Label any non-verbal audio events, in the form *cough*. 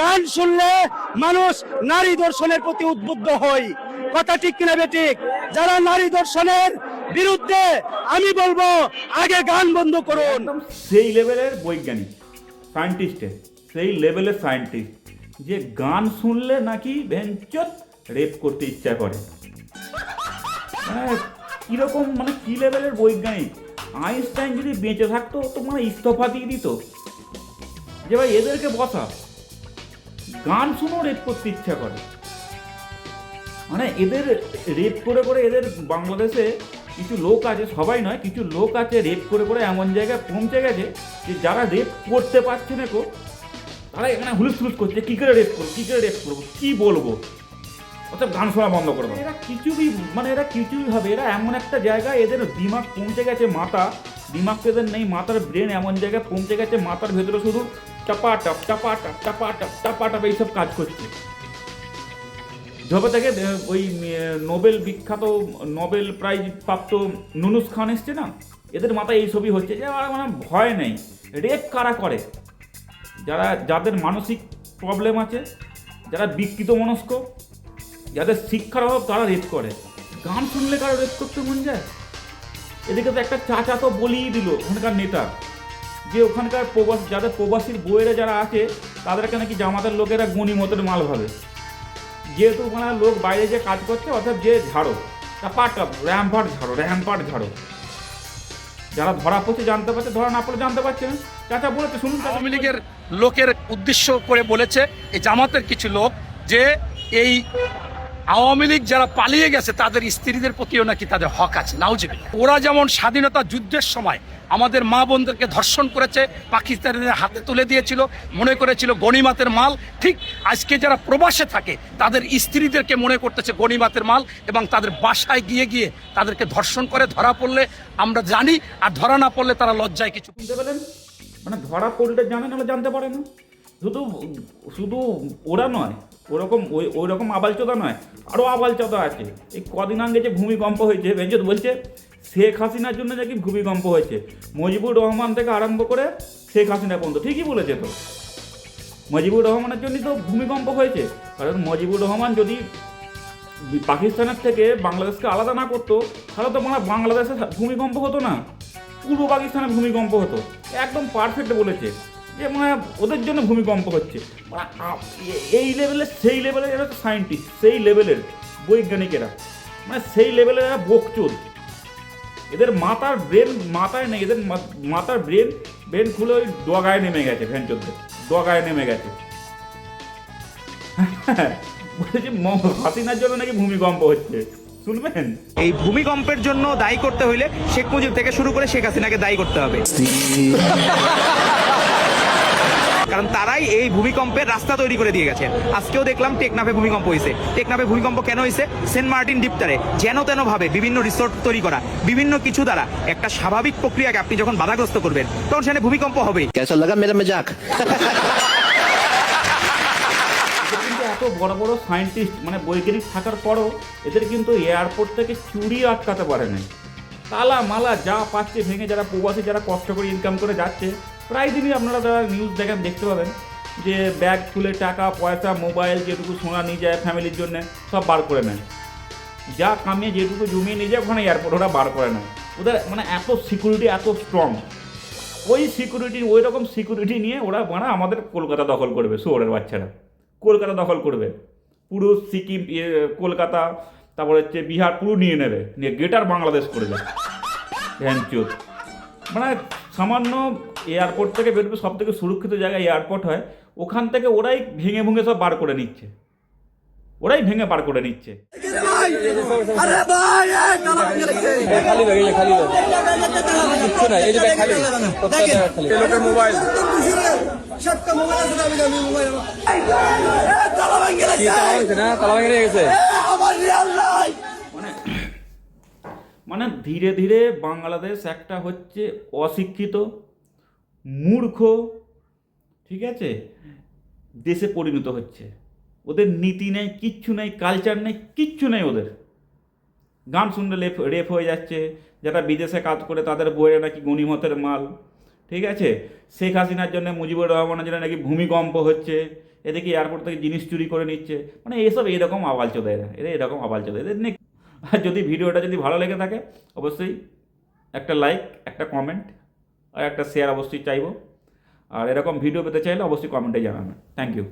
গান শুনলে মানুষ নারী দর্শনের প্রতি উদ্বুদ্ধ হয়। কথা ঠিক কিনা বেঠিক যারা নারী দর্শনের বিরুদ্ধে আমি বলব, আগে গান বন্ধ করুন। সেই লেভেলের বৈজ্ঞানিক সায়েন্টিস্টের সেই লেভেলের সায়েন্টিস্ট যে গান শুনলে নাকি ভেঞ্চত রেপ করতে ইচ্ছা করে। মানে কীরকম মানে কী লেভেলের বৈজ্ঞানিক? আইনস্টাইন যদি বেঁচে থাকতো, তো মানে ইস্তফা দিয়ে দিত। যে ভাই এদেরকে বসা। গান শুনেও রেপ করতে ইচ্ছা করে। মানে এদের রেপ করে করে এদের বাংলাদেশে কিছু লোক আছে, সবাই নয়, কিছু লোক আছে রেপ করে করে এমন জায়গায় পৌঁছে গেছে যে যারা রেপ করতে পারছে না কো তারা মানে হুলুস হুলুস করছে, কী করে রেপ করব, কী করে রেপ করব, কী বলব? অর্থাৎ গান শোনা বন্ধ করে দাও। এরা কিছুই মানে এরা কিছুই হবে এরা এমন একটা জায়গায় এদের দিমাগ পৌঁছে গেছে মাথা, দিমাগ তো এদের নেই, মাথার ব্রেন এমন জায়গায় পৌঁছে গেছে, মাথার ভেতরে শুধু টাপা টাপ টাপা টাপ টাপা টাপ টাপা টাপ এইসব কাজ করছে। যবে থেকে ওই নোবেল বিখ্যাত, নোবেল প্রাইজ প্রাপ্ত নুনুস খান এসছে না? এদের মাথায় এই ছবি হচ্ছে যে মানে ভয় নেই। রেপ কারা করে? যারা, যাদের মানসিক প্রবলেম আছে, যারা বিকৃত মনস্ক, যাদের শিক্ষার অভাব, তারা রেপ করে। গান শুনলে কারও রেপ করতে মন যায়? এদিকে তো একটা চাচা তো বলিয়ে দিল ওখানকার নেতা। যে ওখানকার প্রবাস যাদের প্রবাসীর বইয়েরা যারা আছে, তাদেরকে নাকি জামাতের লোকেরা গুণী মতের মাল ভাবে। যেহেতু মানে লোক বাইরে যে কাজ করছে, অর্থাৎ যে ঝাড়ো, তা পাটা র্যাম্পাট ঝাড়ো র্যাম্পাট ঝাড়ো। যারা ধরা পড়ছে জানতে পারছে, ধরা না পড়ে জানতে পারছে চাচা বলেছে, শুনুন আওয়ামী লীগের লোকের উদ্দেশ্য করে বলেছে এই জামাতের কিছু লোক যে এই আওয়ামী লীগ যারা পালিয়ে গেছে, তাদের স্ত্রীদের প্রতিও নাকি তাদের হক আছে। নাউজিবিল্লাহ ওরা যেমন স্বাধীনতা যুদ্ধের সময় আমাদের মা বোনদেরকে ধর্ষণ করেছে, পাকিস্তানিদের হাতে তুলে দিয়েছিল, মনে করেছিল গণিমাতের মাল, ঠিক আজকে যারা প্রবাসে থাকে, তাদের স্ত্রীদেরকে মনে করতেছে গণিমাতের মাল এবং তাদের বাসায় গিয়ে গিয়ে তাদেরকে ধর্ষণ করে, ধরা পড়লে আমরা জানি, আর ধরা না পড়লে তারা লজ্জায় কিছু শুনতে পেলেন? মানে ধরা পড়লে জানে না জানতে পারে না। শুধু শুধু ওরা নয় ওরকম ওই ওই রকম আবালচোদা নয় আরও আবালচোদা আছে। এই কদিন আগে যে ভূমিকম্প হয়েছে বেঞ্জত বলছে, শেখ হাসিনার জন্য নাকি ভূমিকম্প হয়েছে। মজিবুর রহমান থেকে আরম্ভ করে শেখ হাসিনা পর্যন্ত, ঠিকই বলেছে তো। মুজিবুর রহমানের জন্যই তো ভূমিকম্প হয়েছে। কারণ মজিবুর রহমান যদি পাকিস্তানের থেকে বাংলাদেশকে আলাদা না করতো, তাহলে তো মানে বাংলাদেশে ভূমিকম্প হতো না। পূর্ব পাকিস্তানে ভূমিকম্প হতো। একদম পারফেক্ট বলেছে। যে মানে ওদের জন্য ভূমিকম্প হচ্ছে। মানে এই লেভেলের সেই লেভেলের এরা তো সায়েন্টিস্ট সেই লেভেলের বৈজ্ঞানিকেরা মানে সেই লেভেলের এরা বকচোদ এদের মাথার ব্রেন মাথায় নেই এদের মাথার ব্রেন ব্রেন খুলে ওই ডগায় নেমে গেছে ভ্যানচোদ্দের ডগায় নেমে গেছে। *laughs* বলেছে হাসিনার জন্য নাকি ভূমিকম্প হচ্ছে? শুনবেন? এই ভূমিকম্পের জন্য দায়ী করতে হইলে শেখ মুজিব থেকে শুরু করে শেখ হাসিনাকে দায়ী করতে হবে। *laughs* *laughs* কারণ তারাই এই ভূমিকম্পের রাস্তা তৈরি করে দিয়ে গেছে। আজকেও দেখলাম টেকনাফে ভূমিকম্প হয়েছে। টেকনাফে ভূমিকম্প কেন হয়েছে? সেন্ট মার্টিন ডিপটারে যেন তেন ভাবে বিভিন্ন রিসোর্ট তৈরি করা বিভিন্ন কিছু দ্বারা একটা স্বাভাবিক প্রক্রিয়াকে আপনি যখন বাধাগ্রস্ত করবেন তখন সেখানে ভূমিকম্প হবে এত বড় বড় সায়েন্টিস্ট মানে বৈজ্ঞানিক থাকার পরও এদের কিন্তু এয়ারপোর্ট থেকে চুরি আটকাতে পারে না তালা মালা যা পাচ্ছে ভেঙে যারা প্রবাসী যারা কষ্ট করে ইনকাম করে যাচ্ছে প্রায় দিনই আপনারা যারা নিউজ দেখেন দেখতে পাবেন যে ব্যাগ খুলে টাকা পয়সা মোবাইল যেটুকু সোনা নিয়ে যায় ফ্যামিলির জন্য সব বার করে নেয়। যা কামিয়ে যেটুকু জমিয়ে নিয়ে যায় ওখানে এয়ারপোর্ট ওরা বার করে নেয়। ওদের মানে এত সিকিউরিটি এত স্ট্রং ওই সিকিউরিটি ওই রকম সিকিউরিটি নিয়ে ওরা মানে আমাদের কলকাতা দখল করবে শহরের বাচ্চারা। কলকাতা দখল করবে। পুরো সিকিম ইয়ে, কলকাতা তারপর হচ্ছে বিহার পুরো নিয়ে নেবে। নিয়ে গেটার বাংলাদেশ করে করবে ভ্যানচুত মানে সামান্য এয়ারপোর্ট থেকে বেরোবে সব থেকে সুরক্ষিত জায়গায় এয়ারপোর্ট হয়। ওখান থেকে ওরাই ভেঙে ভেঙে সব বার করে নিচ্ছে। ওরাই ভেঙে বার করে নিচ্ছে। মোবাইল। মানে মানে ধীরে ধীরে বাংলাদেশ একটা হচ্ছে অশিক্ষিত মূর্খ, ঠিক আছে? দেশে পরিণত হচ্ছে। ওদের নীতি নেই, কিচ্ছু নেই কালচার নেই, কিচ্ছু নেই ওদের। গান শুনলে লেপ রেপ হয়ে যাচ্ছে। যারা বিদেশে কাজ করে তাদের বইয়ে নাকি গণিমতের মাল, ঠিক আছে? শেখ হাসিনার জন্য মুজিবুর রহমানের জন্য নাকি ভূমিকম্প হচ্ছে। এদেরকে এয়ারপোর্ট থেকে জিনিস চুরি করে নিচ্ছে। মানে এসব এরকম আবাল চলে এরা এরা এরকম আবাল চলে এদের নেই। আর যদি ভিডিওটা যদি ভালো লেগে থাকে, অবশ্যই একটা লাইক একটা কমেন্ট একটা শেয়ার অবশ্যই চাইব। আর এরকম ভিডিও পেতে চাইলে অবশ্যই কমেন্টে জানাবেন। Thank you